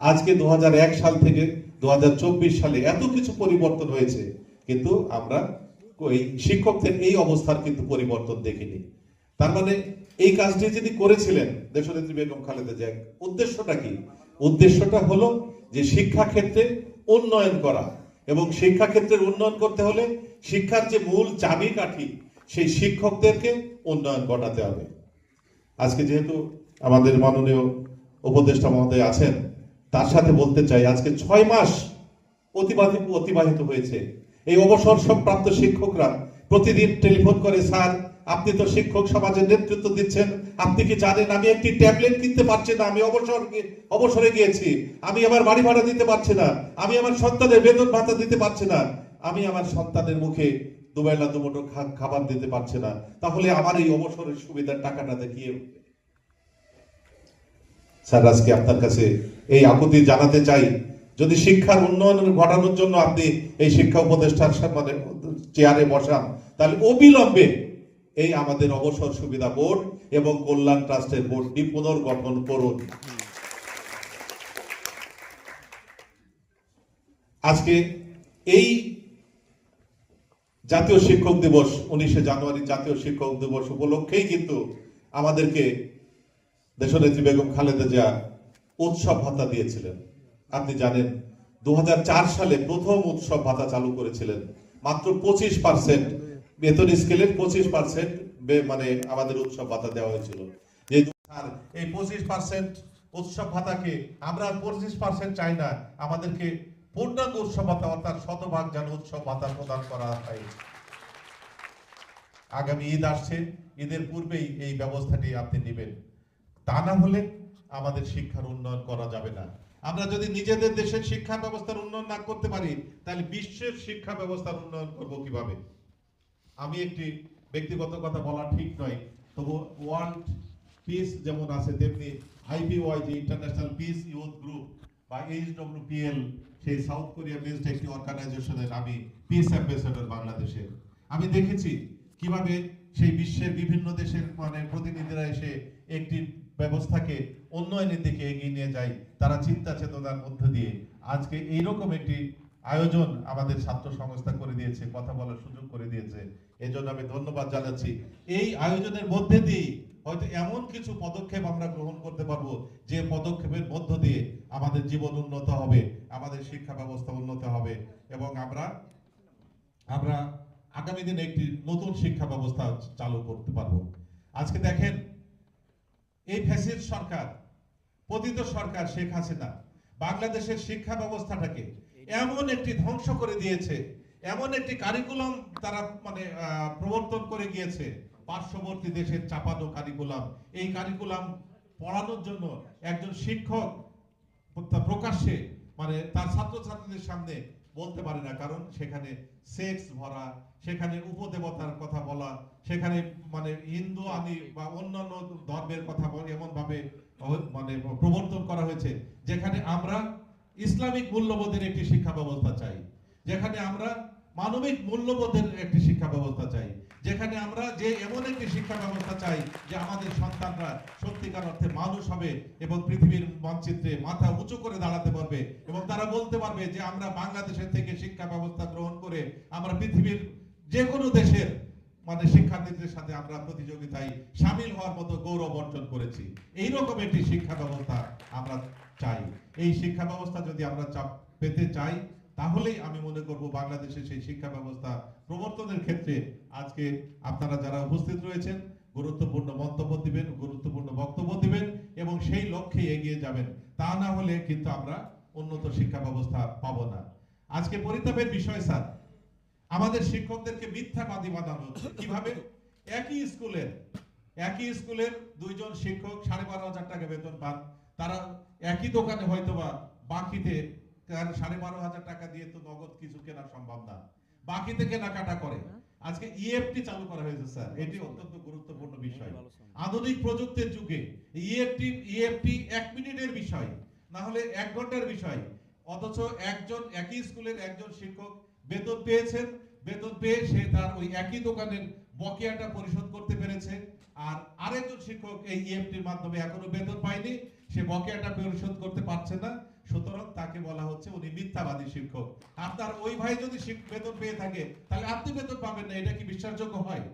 আজকে দু হাজার এক সাল থেকে দু হাজার চব্বিশ সালে এত কিছু পরিবর্তন হয়েছে, কিন্তু আমরা এই শিক্ষকদের এই অবস্থার কিন্তু পরিবর্তন দেখিনি। তার মানে এই কাজটি যিনি করেছিলেন, দেশনেত্রী বেগম খালেদা জিয়া উদ্দেশ্যটা কি? উদ্দেশ্যটা হলো যে শিক্ষা ক্ষেত্রে উন্নয়ন করা এবং শিক্ষা ক্ষেত্রের উন্নয়ন করতে হলে শিক্ষার যে মূল চাবিকাঠি, সেই শিক্ষকদেরকে উন্নয়ন ঘটাতে হবে। আজকে যেহেতু আমাদের মাননীয় উপদেষ্টা মহোদয় আছেন তার সাথে বলতে চাই, আজকে ছয় মাস অতিবাহিত অতিবাহিত হয়েছে। এই অবসর সব প্রাপ্ত শিক্ষকরা প্রতিদিন টেলিফোন করে, স্যার, আপনি তো শিক্ষক সমাজের নেতৃত্ব দিচ্ছেন। আপনি কি জানেন আমি একটি ট্যাবলেট কিনতে পারছি না? আমি অবসর অবসরে গিয়েছি। আমি আমার বাড়ি ভাড়া দিতে পারছি না। আমি আমার সন্তানের বেতন ভাতা দিতে পারছি না। আমি আমার সন্তানের মুখে দুবেলা দুমুঠো খাবার দিতে পারছি না। তাহলে আমার এই অবসরের সুবিধার টাকাটা দেখিয়ে স্যার, আজকে আপনার কাছে এই আকুতি জানাতে চাই। যদি শিক্ষার উন্নয়ন ঘটানোর জন্য আপনি এই শিক্ষা উপদেষ্টার মানে চেয়ারে বসান, তাহলে অবিলম্বে এই আমাদের অবসর সুবিধা বোর্ড এবং কল্যাণ ট্রাস্টের বোর্ডটি পুনর্গঠন করুন। আজকে এই জাতীয় শিক্ষক দিবস, উনিশে জানুয়ারি জাতীয় শিক্ষক দিবস উপলক্ষেই কিন্তু আমাদেরকে দেশনেত্রী বেগম খালেদা জিয়া উৎসব ভাতা দিয়েছিলেন। আপনি জানেন দু হাজার চার সালে প্রথম উৎসব ভাতা চালু করেছিলেন। মাত্র পঁচিশ পার্সেন্ট, বেতন স্কেলের পঁচিশ পার্সেন্ট মানে আমাদের উৎসব ভাতা দেওয়া হয়েছিল। এই পঁচিশ পার্সেন্ট উৎসব ভাতাকে আমরা পঁচিশ পার্সেন্ট চাই না, আমাদেরকে পূর্ণাঙ্গ উৎসব ভাতা অর্থাৎ শতভাগ যেন উৎসব ভাতা প্রদান করা হয়। আগামী ঈদ আসছে, ঈদের পূর্বেই এই ব্যবস্থাটি আপনি নেবেন। তা না হলে আমাদের শিক্ষার উন্নয়ন করা যাবে না। আমরা যদি নিজেদের দেশের শিক্ষা ব্যবস্থার উন্নয়ন না করতে পারি, তাহলে বিশ্বের শিক্ষা ব্যবস্থার উন্নয়ন করব কীভাবে? আমি একটি ব্যক্তিগত কথা বলা ঠিক নয়, তবু ওয়ার্ল্ড পিস যেমন আছে, তেমনি আইপিওয়াই যে ইন্টারন্যাশনাল পিস ইউথ গ্রুপ বা এইচডব্লিউপিএল সেই সাউথ কোরিয়া বেসড একটি অর্গানাইজেশনের আমি পিস অ্যাম্বাসেডর বাংলাদেশের। আমি দেখেছি কীভাবে সেই বিশ্বের বিভিন্ন দেশের মানে প্রতিনিধিরা এসে একটি ব্যবস্থাকে উন্নয়নের দিকে এগিয়ে নিয়ে যায় তারা চিন্তা চেতনার মধ্য দিয়ে। আজকে এইরকম একটি আয়োজন আমাদের ছাত্র সংস্থা করে দিয়েছে, কথা বলার সুযোগ করে দিয়েছে। এজন্য আমি ধন্যবাদ জানাচ্ছি। এই আয়োজনের মধ্যে দিয়ে হয়তো এমন কিছু পদক্ষেপ আমরা গ্রহণ করতে পারব, যে পদক্ষেপের মধ্য দিয়ে আমাদের জীবন উন্নত হবে, আমাদের শিক্ষা ব্যবস্থা উন্নত হবে, এবং আমরা আমরা আগামী দিনে একটি নতুন শিক্ষা ব্যবস্থা চালু করতে পারব। আজকে দেখেন এই ফ্যাসিস্ট সরকার, পতিত সরকার শেখ হাসিনা, বাংলাদেশের শিক্ষা ব্যবস্থাটাকে এমন একটি ধ্বংস করে দিয়েছে, এমন একটি কারিকুলাম তারা মানে প্রবর্তন করে গিয়েছে, পার্শ্ববর্তী দেশের চাপানো কারিকুলাম এই কারিকুলাম পড়ানোর জন্য একজন শিক্ষক প্রকাশ্যে মানে তার ছাত্রছাত্রীদের সামনে বলতে পারে না, কারণ সেখানে সেক্স ভরা, সেখানে উপদেবতার কথা বলা, সেখানে মানে হিন্দু আদি বা অন্যান্য ধর্মের কথা বলে এমন ভাবে মানে প্রবর্তন করা হয়েছে, যেখানে আমরা ইসলামিক মূল্যবোধের একটি শিক্ষা ব্যবস্থা চাই, যেখানে আমরা মানবিক মূল্যবোধের একটি শিক্ষা ব্যবস্থা চাই। যেখানে আমরা যে এমন একটি শিক্ষা ব্যবস্থা চাই যে আমাদের সন্তানরা সত্যিকার অর্থে মানুষ হবে এবং পৃথিবীর মানচিত্রে মাথা উঁচু করে দাঁড়াতে পারবে এবং তারা বলতে পারবে যে আমরা বাংলাদেশের থেকে শিক্ষা ব্যবস্থা গ্রহণ করে আমরা পৃথিবীর যে কোনো দেশের মানে শিক্ষার্থীদের সাথে আমরা প্রতিযোগিতায় সামিল হওয়ার মতো গৌরব অর্জন করেছি। এইরকম একটি শিক্ষা ব্যবস্থা আমরা চাই। এই শিক্ষা ব্যবস্থা যদি আমরা পেতে চাই তাহলেই আমি মনে করব বাংলাদেশের সেই শিক্ষা ব্যবস্থা প্রবর্তনের ক্ষেত্রে আজকে আপনারা যারা উপস্থিত রয়েছেন, গুরুত্বপূর্ণ মন্তব্য দিবেন, গুরুত্বপূর্ণ বক্তব্য দিবেন এবং সেই লক্ষ্যে এগিয়ে যাবেন। তা না হলে কিন্তু আমরা উন্নত শিক্ষা ব্যবস্থা পাবো না। আজকে পরিতাপের বিষয় স্যার, আমাদের শিক্ষকদেরকে মিথ্যাবাদী বানানো হচ্ছে। কীভাবে? একই স্কুলের একই স্কুলের দুইজন শিক্ষক সাড়ে বারো হাজার টাকা বেতন পান। তারা একই দোকানে হয়তোবা বাকিতে কারণ সাড়ে বারো হাজার টাকা দিয়ে তো নগদ কিছু কেনা সম্ভব না। বাকিতে কেনাকাটা করে। আজকে ইএফটি চালু করা হয়েছে স্যার। এটি অত্যন্ত গুরুত্বপূর্ণ বিষয়। আধুনিক প্রযুক্তির যুগে ইএফটি ইএফটি এক মিনিটের বিষয় না হলে এক ঘণ্টার বিষয়। অথচ একজন একই স্কুলের একজন শিক্ষক বেতন পেয়েছেন। বেতন পেয়ে সে তার ওই একই দোকানের বকেয়াটা পরিশোধ করতে পেরেছে। আর আরেকজন শিক্ষক এই ইএফটির মাধ্যমে এখনও বেতন পায়নি। সে বকেয়াটা পরিশোধ করতে পারছে না। সুতরাং তাকে বলা হচ্ছে উনি মিথ্যাবাদী শিক্ষক। আপনার ওই ভাই যদি বেতন পেয়ে থাকে, তাহলে আপনি বেতন পাবেন না, এটা কি বিশ্বাসযোগ্য হয়?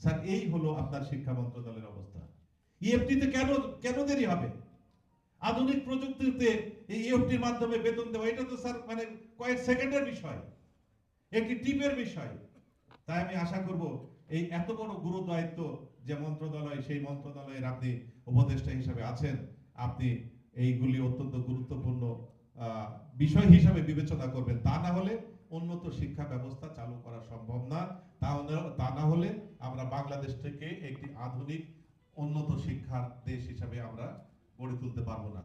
স্যার, এই হলো আপনার শিক্ষা মন্ত্রণালয়ের অবস্থা। ইএফটিতে কেন কেন দেরি হবে? আধুনিক প্রযুক্তিতে এই ইএফটির মাধ্যমে বেতন দেওয়া, এটা তো স্যার মানে কয়েক সেকেন্ডের বিষয়। একটি টিপের বিষয়। তাই আমি আশা করব, এই এত বড় গুরু দায়িত্ব যে মন্ত্রণালয়, সেই মন্ত্রণালয়ের আপনি উপদেষ্টা হিসেবে আছেন, আপনি এইগুলি অত্যন্ত গুরুত্বপূর্ণ বিষয় হিসাবে বিবেচনা করবেন। তা না হলে উন্নত শিক্ষা ব্যবস্থা চালু করা সম্ভব না। তা না হলে আমরা বাংলাদেশ থেকে একটি আধুনিক, উন্নত শিক্ষার দেশ হিসাবে আমরা গড়ে তুলতে পারব না।